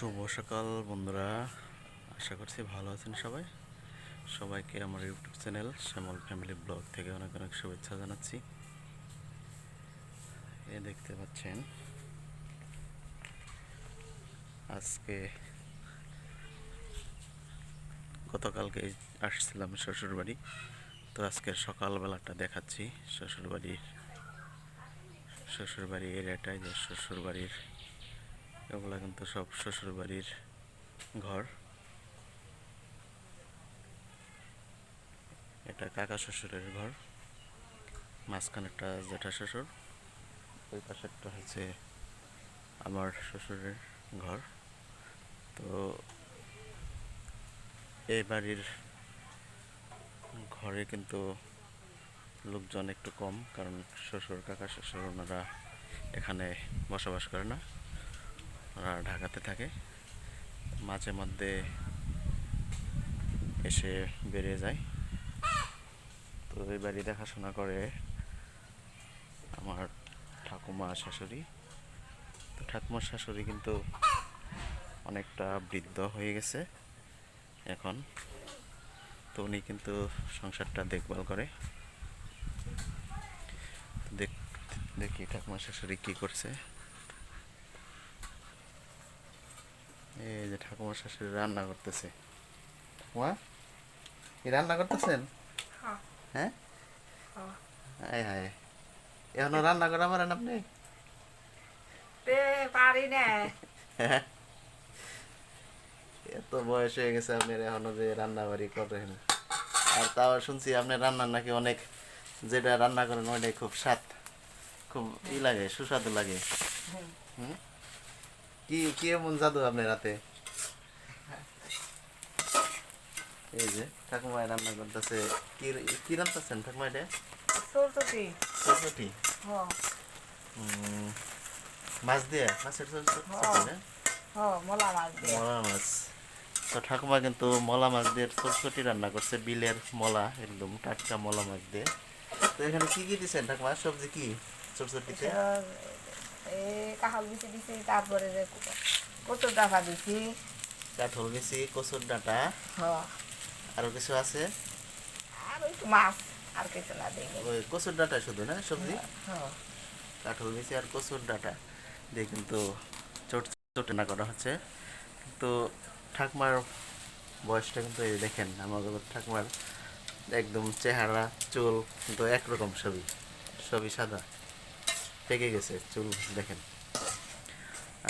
শুভ সকাল, বন্ধুরা। আশা করছি ভালো আছেন সবাই। সবাইকে আমার YouTube channel Shyamal family blog থেকে অনেক অনেক শুভেচ্ছা জানাচ্ছি। এ দেখতে পাচ্ছেন, আজকে গতকালকে আসছিলাম শ্বশুরবাড়ি। তো আজকের সকালবেলাটা দেখাচ্ছি শ্বশুরবাড়ির শ্বশুরবাড়ি এরিয়াটাই যে শ্বশুরবাড়ির এগুলো কিন্তু সব শ্বশুর বাড়ির ঘর। এটা কাকা শ্বশুরের ঘর। মাঝখানেরটা জেঠা শ্বশুর। ওই পাশেরটা হচ্ছে আমার শ্বশুরের ঘর। তো এই বাড়ির ঘরে কিন্তু লোকজন একটু কম, কারণ শ্বশুর, কাকা শ্বশুর ওনারা এখানে বসবাস করে না। ওরা ঢাকাতে থাকে। মাঝে মধ্যে এসে বেড়ে যায়। তো এই বাড়ি দেখাশোনা করে আমার ঠাকুমা শাশুড়ি। তো ঠাকুমার শাশুড়ি কিন্তু অনেকটা বৃদ্ধ হয়ে গেছে এখন। তো উনি কিন্তু সংসারটা দেখভাল করে। দেখ দেখি ঠাকুমা শাশুড়ি কী করছে। এই যে ঠাকুমার শাশুড়ি রান্না করতেছে। ঠাকুমা কি রান্না করতেছেন? হ্যাঁ। হ্যাঁ? হ্যাঁ। হায় হায়। এখনও রান্না করা পারেন আপনি? পারি না। হ্যাঁ। এত বয়স হয়ে গেছে আপনার এখনও যে রান্না বাড়ি করেন। আর তাও শুনছি আপনার রান্নার নাকি অনেক যেটা রান্না করেন ওইটাই খুব স্বাদ। খুব ই লাগে সুস্বাদু লাগে। হুম? কি কি এমন জাদু আপনার রাতে এই যে ঠাকুমায় রান্না করতেছে। কি কি রান্নাছেন ঠাকুমা এটা? চলছি চটপটি হ উম, মাছ দিয়ে? মাছের চটপটি হ্যাঁ। না? হ মলা মাছ দিয়ে। মলা মাছ। তো ঠাকুমা কিন্তু মলা মাছ দিয়ে চটচটি রান্না করছে বিলের মলা একদম টাটকা মলা মাছ দিয়ে। তো এখানে কি কি দিচ্ছেন ঠাকুমা? সবজি কি? চটচটিতে এই কাঁঠাল বিচি দিছি তারপরে যে কচুর ডাফা দিছি। কাঠল মিশি কচুর ডাঁটা। হ আরও কিছু আছে? আর একটু মাছ আর কিছু না দিই ওই কচুর ডাঁটা শুধু না সবজি? হ কাঠল মিশি আর কচুর ডাঁটা। দিয়ে কিন্তু চট করা হচ্ছে। কিন্তু ঠাকুমার বয়সটা কিন্তু এই দেখেন আমার ঠাকুমার একদম চেহারা চুল কিন্তু একরকম সবই সবই সাদা। পেকে গেছে চুল দেখেন।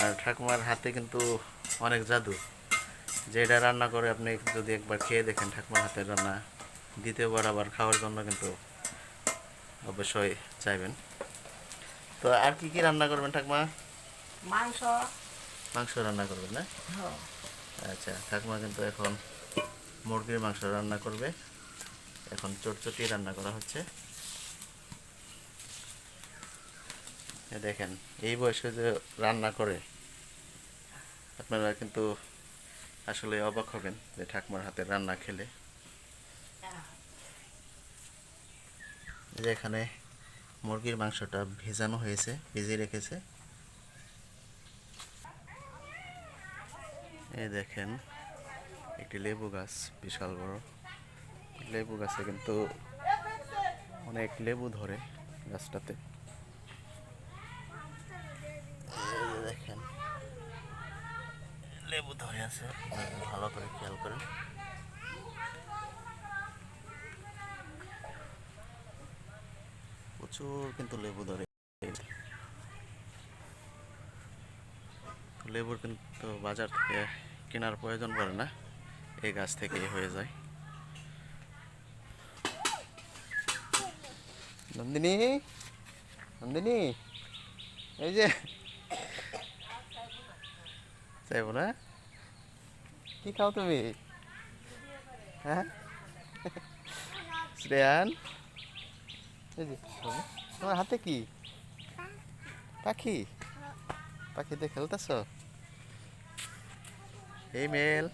আর ঠাকুমার হাতে কিন্তু অনেক জাদু। যেটা রান্না করে আপনি যদি একবার খেয়ে দেখেন ঠাকুমার হাতের রান্না দ্বিতীয়বার আবার খাওয়ার জন্য কিন্তু অবশ্যই চাইবেন। তো আর কি কি রান্না করবেন ঠাকুমা? মাংস। মাংস রান্না করবেন না? আচ্ছা ঠাকুমা কিন্তু এখন মুরগির মাংস রান্না করবে। এখন চটচটি রান্না করা হচ্ছে এ দেখেন, এই বয়সে যে রান্না করে, আপনারা কিন্তু আসলে অবাক হবেন যে ঠাকুমার হাতে রান্না খেলে। এখানে মুরগির মাংসটা ভেজানো হয়েছে, ভিজিয়ে রেখেছে। এই দেখেন, একটি লেবু গাছ, বিশাল বড়। লেবু গাছে কিন্তু অনেক লেবু ধরে গাছটাতে এই যে দেখেন লেবু ধরে আছে। ভালো করে খেয়াল করেন। প্রচুর কিন্তু লেবু ধরে। লেবুর কিন্তু বাজার থেকে কেনার প্রয়োজন পড়ে না, এই গাছ থেকেই হয়ে যায়। নন্দিনী নন্দিনী, এই যে চাইব না কি খাও তুমি? হ্যাঁ? শ্রেয়ান? এই যে তোমার হাতে কি? পাখি? পাখিতে খেলতেছ? হিমেল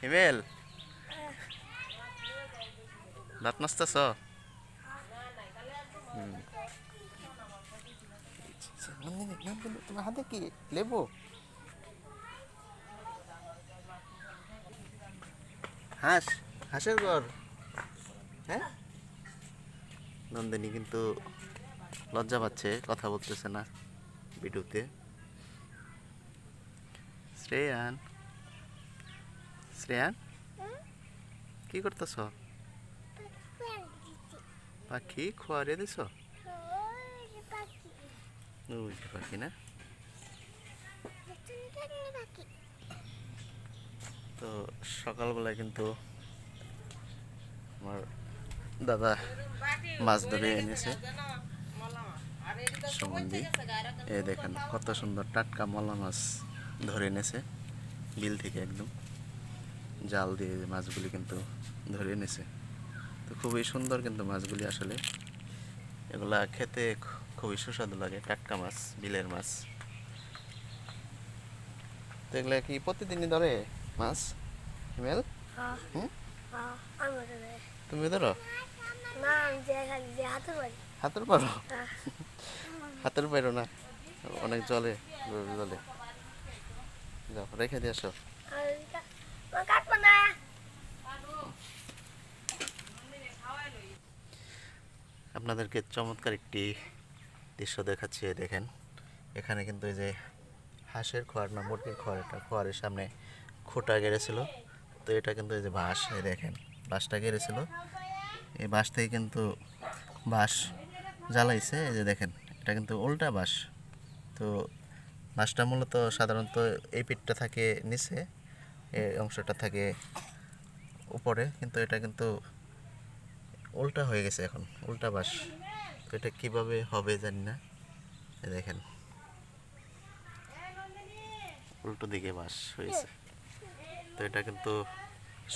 হিমেল দাঁত নাচতেছ তোমার হাতে কি? লেবু? হাঁস, হাঁসের ঘর। হ্যাঁ? নন্দিনী কিন্তু লজ্জা পাচ্ছে, কথা বলতেছে না ভিডিওতে শ্রেয়ান শ্রেয়ান? কি করতেছ? পাখি খোয়ারে দিছ? পাখি। না তো সকালবেলায় কিন্তু আমার দাদা মাছ ধরে এনেছে। সম্বন্ধী এ দেখেন, কত সুন্দর টাটকা মলা মাছ ধরে এনেছে, বিল থেকে একদম। জাল দিয়ে মাছগুলি কিন্তু ধরে এনেছে। তো খুবই সুন্দর কিন্তু মাছগুলি আসলে। এগুলা খেতে খুবই সুস্বাদু লাগে, টাটকা মাছ, বিলের মাছ। তো কি প্রতিদিনই ধরে? মাছ? হিমেল? হুম? তুমি ধরো হাতের পারো? হাতের পারো না। অনেক জলে জলে- যাও রেখে দিয়ে আসো। আপনাদেরকে চমৎকার একটি দৃশ্য দেখাচ্ছি দেখেন। এখানে কিন্তু এই যে হাঁসের খোয়ার না মুরগির খোয়ার এটা খোয়ারের সামনে খোটা গেড়েছিল। তো এটা কিন্তু এই যে বাঁশ, এই দেখেন, বাঁশটা গেড়েছিল। এই বাঁশ থেকে কিন্তু বাঁশ জ্বালাইছে, এই যে দেখেন, এটা কিন্তু উল্টা বাঁশ। তো বাঁশটা মূলত সাধারণত এই পিঠটা থাকে নিচে, এই অংশটা থাকে উপরে, কিন্তু এটা কিন্তু উল্টা হয়ে গেছে এখন, উল্টা বাস তো এটা কীভাবে হবে জানি না দেখেন। উল্টো দিকে বাস হয়েছে। তো এটা কিন্তু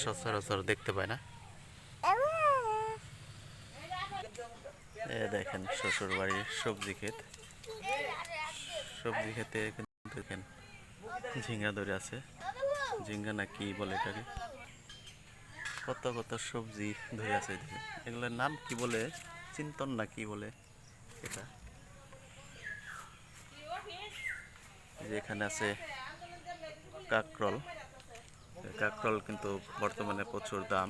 সচরাচর দেখতে পায় না। এ দেখেন শ্বশুর বাড়ির সবজি ক্ষেত। সবজি খেতে কিন্তু দেখেন ঝিঙ্গা ধরে আছে। ঝিঙ্গা না কি বলে এটাকে? কত কত সবজি ধরে আছে এগুলোর নাম কি বলে? চিন্তন না কি বলে এটা? এই যে এখানে আছে কাকরল। কাকরল কিন্তু বর্তমানে প্রচুর দাম,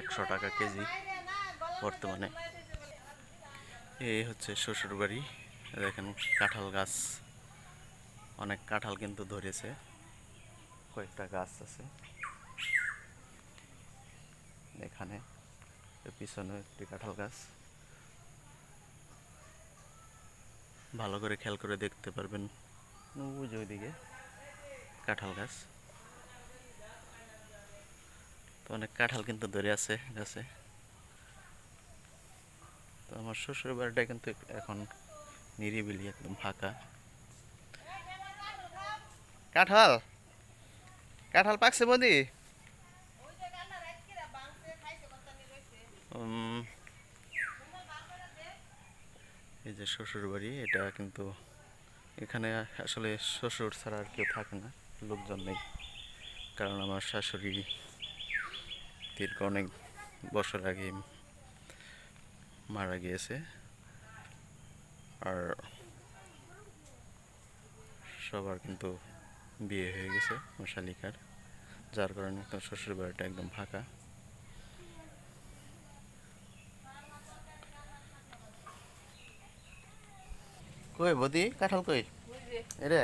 একশো টাকা কেজি বর্তমানে। এই হচ্ছে শ্বশুর বাড়ি দেখেন কাঁঠাল গাছ, অনেক কাঁঠাল কিন্তু ধরেছে, কয়েকটা গাছ আছে। এখানে পিছনে একটি কাঁঠাল গাছ। ভালো করে খেয়াল করে দেখতে পারবেন। ওই যে ওইদিকে কাঁঠাল গাছ তো অনেক কাঁঠাল কিন্তু ধরে আছে গাছে। তো আমার শ্বশুর বাড়িটা কিন্তু এখন নিরিবিলি, একদম ফাঁকা। কাঁঠাল! কাঁঠাল পাকছে বদি? এই যে শ্বশুর বাড়ি, এটা কিন্তু এখানে আসলে শ্বশুর ছাড়া আর কেউ থাকে না, লোকজন নেই। কারণ আমার শাশুড়ি দীর্ঘ অনেক বছর আগে মারা গিয়েছে। আর সবার কিন্তু বিয়ে হয়ে গেছে আমার শালিকার যার কারণে তো শ্বশুর বাড়িটা একদম ফাঁকা। কই বদি কাঁঠাল কই? এরে।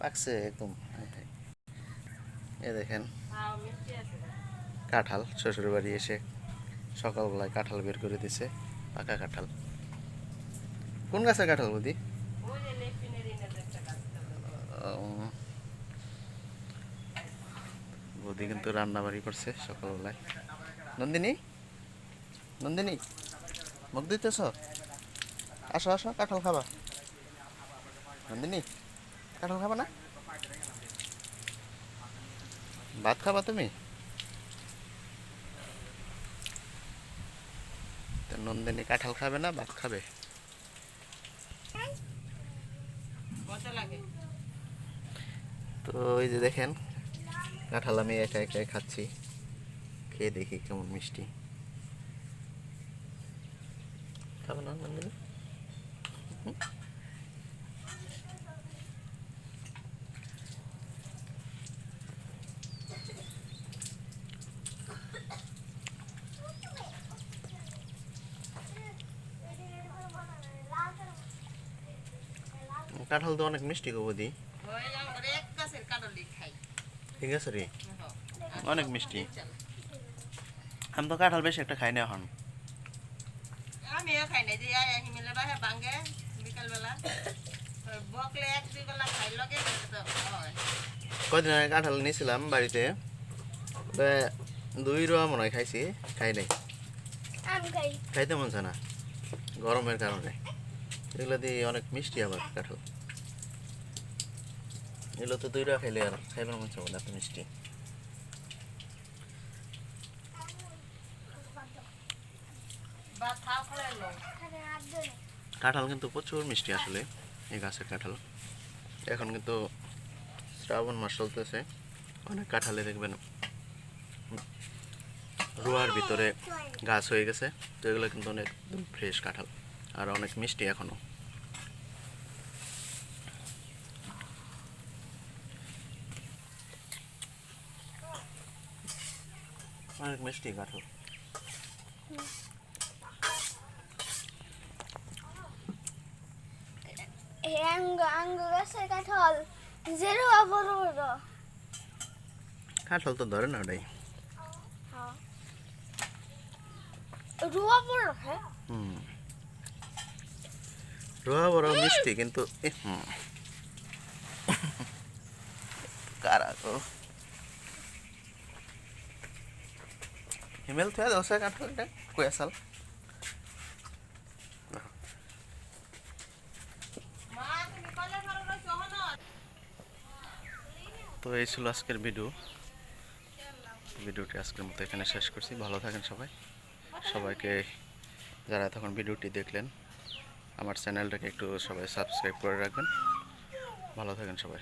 পাকছে একদম। এ দেখেন। কাঁঠাল, শ্বশুর বাড়ি এসে সকালবেলায় কাঁঠাল বের করে দিছে, পাকা কাঁঠাল। কোন গাছের কাঁঠাল বদি? বৌদি কিন্তু রান্না বাড়ি করছে সকালবেলায়। নন্দিনী? নন্দিনী, মুখ দিতেছ আসো আসো, কাঁঠাল খাবা। নন্দিনী, কাঁঠাল খাবা না? ভাত খাবা তুমি? নন্দিনী কাঁঠাল খাবে না ভাত খাবে? তো ওই যে দেখেন কাঁঠাল আমি একা একাই খাচ্ছি। খেয়ে দেখি কেমন মিষ্টি। খাবে না নন্দিনী? কাঁঠাল তো অনেক মিষ্টি গো বৌদি। ঠিক আছে রে। অনেক মিষ্টি। আমি তো কাঁঠাল বেশি একটা খাই না এখন। আমিও খাই নাই যে হিমেলে বাহে বাঙ্গে বিকালবেলা বকলে এক দুই বেলা খাই লগে তো আগে কাঁঠাল নিয়েছিলাম বাড়িতে। দুই রোয়া মনে হয় খাইছি খাই নাই। খাই। খাইতে মন চায় না। গরমের কারণে। এগুলো দিয়ে অনেক মিষ্টি আবার কাঁঠাল। এগুলো তো দুই রোয়া খাইলে আর খাইবার মন চাবো এত মিষ্টি। কাঁঠাল কিন্তু প্রচুর মিষ্টি আসলে, এই গাছের কাঁঠাল। এখন কিন্তু শ্রাবণ মাস চলতেছে, অনেক কাঁঠালে দেখবেন রোয়ার ভিতরে গাছ হয়ে গেছে, তো এগুলো কিন্তু অনেক ফ্রেশ কাঁঠাল, আর অনেক মিষ্টি এখনও। অনেক মিষ্টি গাছের কাঠল জেরো বড় কাঁঠাল তো ধরে না ওটাই। হ্যাঁ। রুয়া বড় হ্যাঁ। হুম। রোয়া বড় মিষ্টি কিন্তু এ, হুম। কারা গো? হিমেল থুয়া দশা কাঁঠাল এটা রইছো হনো তো এই ছিল আজকের ভিডিও। ভিডিওটি আজকের মতো এখানে শেষ করছি। ভালো থাকেন সবাই। সবাইকে যারা এতক্ষণ ভিডিওটি দেখলেন, আমার চ্যানেলটাকে একটু সবাই সাবস্ক্রাইব করে রাখবেন। ভালো থাকেন সবাই।